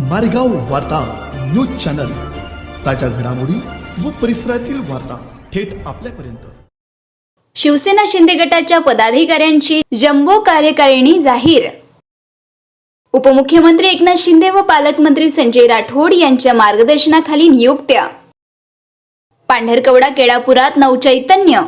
मारेगाव वार्ता news channel. ताज्या घडामोडी व परिसरातील वार्ता थेट आपल्यापर्यंत. शिवसेना शिंदे गटाच्या पदाधिकाऱ्यांची जम्बो कार्यकारिणी जाहीर. उपमुख्यमंत्री एकनाथ शिंदे व पालकमंत्री संजय राठोड यांच्या मार्गदर्शनाखाली नियुक्त्या पांढरकवडा केळापुरात नवचैतन्य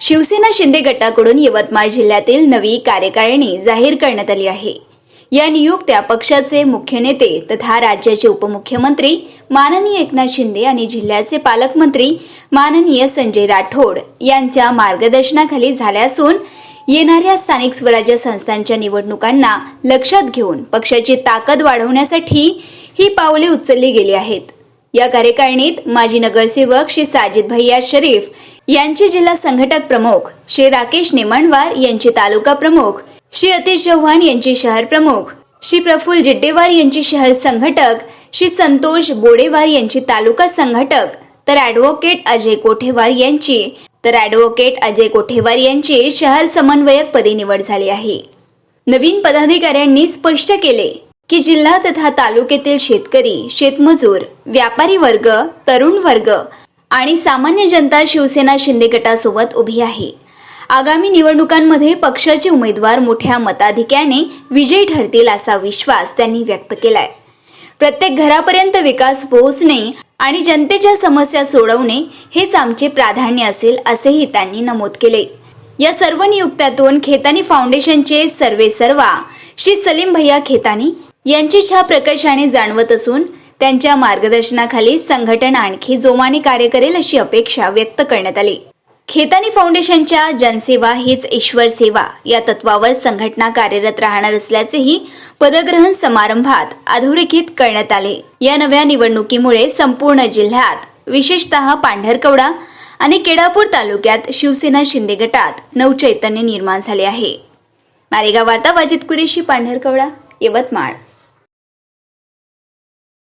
शिवसेना शिंदे गटाकडून यवतमाळ जिल्ह्यातील नवी कार्यकारिणी जाहीर करण्यात आली आहे. या नियुक्त्या पक्षाचे मुख्य नेते तथा राज्याचे उपमुख्यमंत्री माननीय एकनाथ शिंदे आणि जिल्ह्याचे पालकमंत्री माननीय संजय राठोड यांच्या मार्गदर्शनाखाली झाल्या असून येणाऱ्या स्थानिक स्वराज्य संस्थांच्या निवडणुकांना लक्षात घेऊन पक्षाची ताकद वाढवण्यासाठी ही पावले उचलली गेली आहेत. या कार्यकारिणीत माजी नगरसेवक श्री साजिद भैया शरीफ यांचे जिल्हा संघटक प्रमुख श्री राकेश नेमणवार यांचे तालुका प्रमुख श्री अतिश चव्हाण यांचे शहर प्रमुख श्री प्रफुल जिड्डेवार यांचे शहर संघटक श्री संतोष बोडेवार यांचे तालुका संघटक तर ॲडव्होकेट अजय कोठेवार यांची तर ॲडव्होकेट अजय कोठेवार यांची शहर समन्वयक पदी निवड झाली आहे. नवीन पदाधिकाऱ्यांनी स्पष्ट केले की जिल्हा तथा तालुक्यातील शेतकरी शेतमजूर व्यापारी वर्ग तरुण वर्ग आणि सामान्य जनता शिवसेना शिंदे गटासोबत उभी आहे. आगामी निवडणुकांमध्ये पक्षाचे उमेदवार मोठ्या मताधिक्याने विजयी ठरतील असा विश्वास त्यांनी व्यक्त केलाय. प्रत्येक घरापर्यंत विकास पोहोचणे आणि जनतेच्या समस्या सोडवणे हेच आमचे प्राधान्य असेल असेही त्यांनी नमूद केले. या सर्व नियुक्त्यातून खेतानी फाउंडेशनचे सर्वे सर्वा श्री सलीम भैया खेतानी यांची छा प्रकर्षाने जाणवत असून त्यांच्या मार्गदर्शनाखाली संघटन आणखी जोमाने कार्य करेल अशी अपेक्षा व्यक्त करण्यात आली. खेतानी फाउंडेशनच्या जनसेवा हीच ईश्वर सेवा. या तत्वावर संघटना कार्यरत राहणार असल्याचेही पदग्रहण समारंभात अधोरेखित करण्यात आले. या नव्या निवडणुकीमुळे संपूर्ण जिल्ह्यात विशेषतः पांढरकवडा आणि केडापूर तालुक्यात शिवसेना शिंदे गटात नवचैतन्य निर्माण झाले आहे. मारेगाव वार्ता वाजित कुरेशी पांढरकवडा यवतमाळ.